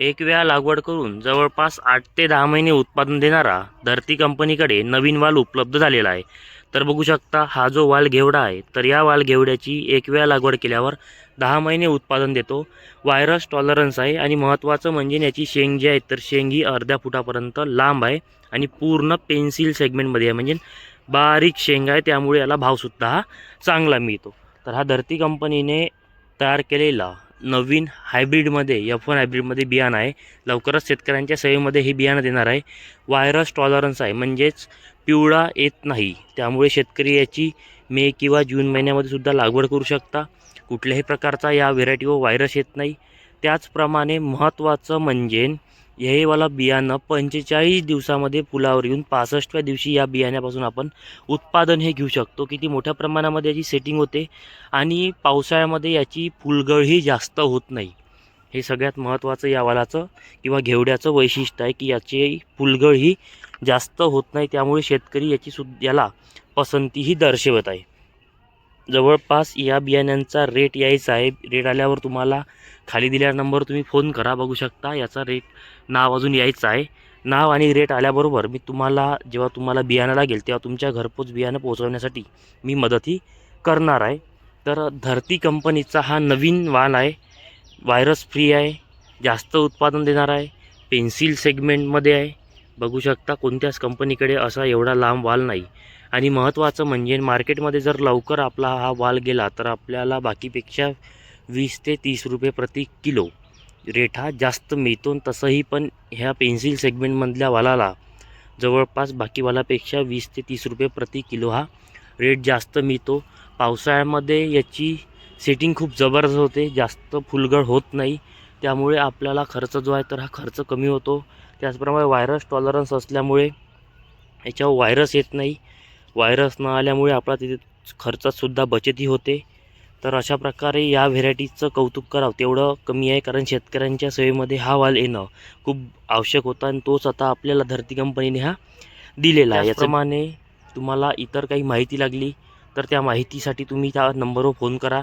एक वेळा लागवड करून जवळपास आठ ते दहा महिने उत्पादन देणारा धरती कंपनीकडे नवीन वाल उपलब्ध झालेला आहे. तर बघू शकता हा जो वाल घेवडा आहे तर या वाल घेवड्याची एक वेळा लागवड केल्यावर दहा महिने उत्पादन देतो. व्हायरस टॉलरन्स आहे आणि महत्त्वाचं म्हणजे याची शेंग जी आहे तर शेंग ही अर्ध्या फुटापर्यंत लांब आहे आणि पूर्ण पेन्सिल सेगमेंटमध्ये आहे. म्हणजे बारीक शेंग आहे त्यामुळे याला भावसुद्धा हा चांगला मिळतो. तर हा धरती कंपनीने तयार केलेला नवीन हायब्रिडमध्ये एफ वन हायब्रिडमध्ये बियाणं आहे. लवकरच शेतकऱ्यांच्या सेवेमध्ये हे बियाणं देणार आहे. व्हायरस टॉलरन्स आहे. म्हणजेच पिवळा येत नाही. त्यामुळे शेतकरी याची मे किंवा जून महिन्यामध्ये सुद्धा लागवड करू शकता. कुठल्याही प्रकारचा या व्हेरायटीवर व्हायरस येत नाही. त्याचप्रमाणे महत्त्वाचं म्हणजे येवाला बियाणं पंचेचाळीस दिवसामध्ये फुलावर येऊन पासष्टव्या दिवशी या बियाण्यापासून आपण उत्पादन हे घेऊ शकतो. किती मोठ्या प्रमाणामध्ये याची सेटिंग होते आणि पावसाळ्यामध्ये याची फुलगळही जास्त होत नाही. हे सगळ्यात महत्त्वाचं या वालाचं किंवा घेवड्याचं वैशिष्ट्य आहे की याची फुलगळ ही जास्त होत नाही त्यामुळे शेतकरी याची सु याला पसंतीही दर्शवत आहे. जवळपास या बियाण्यांचा रेट यायचा आहे रेट आल्यावर तुम्हाला खाली दिल्या नंबर तुम्ही फोन करा बघू शकता. याचा रेट नाव अजून यायचं आहे. नाव आणि रेट आल्याबरोबर मी तुम्हाला जेव्हा तुम्हाला बियाणं लागेल तेव्हा तुमच्या घरपोच बियाणं पोहोचवण्यासाठी मी मदतही करणार आहे. तर धरती कंपनीचा हा नवीन वाण आहे. व्हायरस फ्री आहे. जास्त उत्पादन देणार आहे. पेन्सिल सेगमेंटमध्ये आहे. बघू शकता कोणत्याच कंपनीकडे असा एवढा लांब वाल नाही. आणि महत्त्वाचं म्हणजे मार्केटमध्ये जर लवकर आपला हा वाल गेला तर आपल्याला बाकीपेक्षा वीस ते तीस रुपये प्रति किलो रेट हा जास्त मिळतो. तसंही पण ह्या पेन्सिल सेगमेंटमधल्या वालाला जवळपास बाकीवालापेक्षा वीस ते तीस रुपये प्रति किलो हा रेट जास्त मिळतो. पावसाळ्यामध्ये याची सेटिंग खूप जबरदस्त होते. जास्त फुलगळ होत नाही. त्यामुळे आपल्याला खर्च जो आहे तर हा खर्च कमी होतो. त्याचप्रमाणे व्हायरस टॉलरन्स असल्यामुळे याच्यावर व्हायरस येत नाही. व्हायरस न आल्यामुळे आपला तिथे खर्चातसुद्धा बचतही होते. तर अशा प्रकारे या व्हेरायटीचं कौतुक करावं तेवढं कमी आहे. कारण शेतकऱ्यांच्या सेवेमध्ये हा वाल येणं खूप आवश्यक होता आणि तोच आता आपल्याला धरती कंपनीने हा दिलेला आहे. याप्रमाणे तुम्हाला इतर काही माहिती लागली तर त्या माहितीसाठी तुम्ही त्या नंबरवर फोन करा.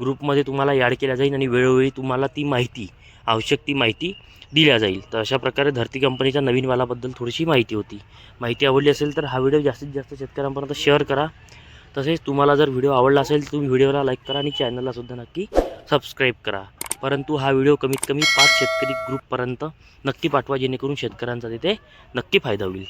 ग्रुपमध्ये तुम्हाला ॲड केल्या जाईल आणि वेळोवेळी तुम्हाला ती माहिती आवश्यक ती माहिती दिल्या जाईल. तर अशा प्रकारे धरती कंपनीच्या नवीन वालाबद्दल थोडीशी माहिती होती. माहिती आवडली असेल तर हा व्हिडिओ जास्तीत जास्त शेतकऱ्यांपर्यंत शेअर करा. तसेच तुम्हाला जर व्हिडिओ आवडला असेल तर तुम्ही व्हिडिओला लाईक करा आणि चॅनललासुद्धा नक्की सबस्क्राईब करा. परंतु हा व्हिडिओ कमीत कमी पाच शेतकरी ग्रुपपर्यंत नक्की पाठवा जेणेकरून शेतकऱ्यांचा तिथे नक्की फायदा होईल.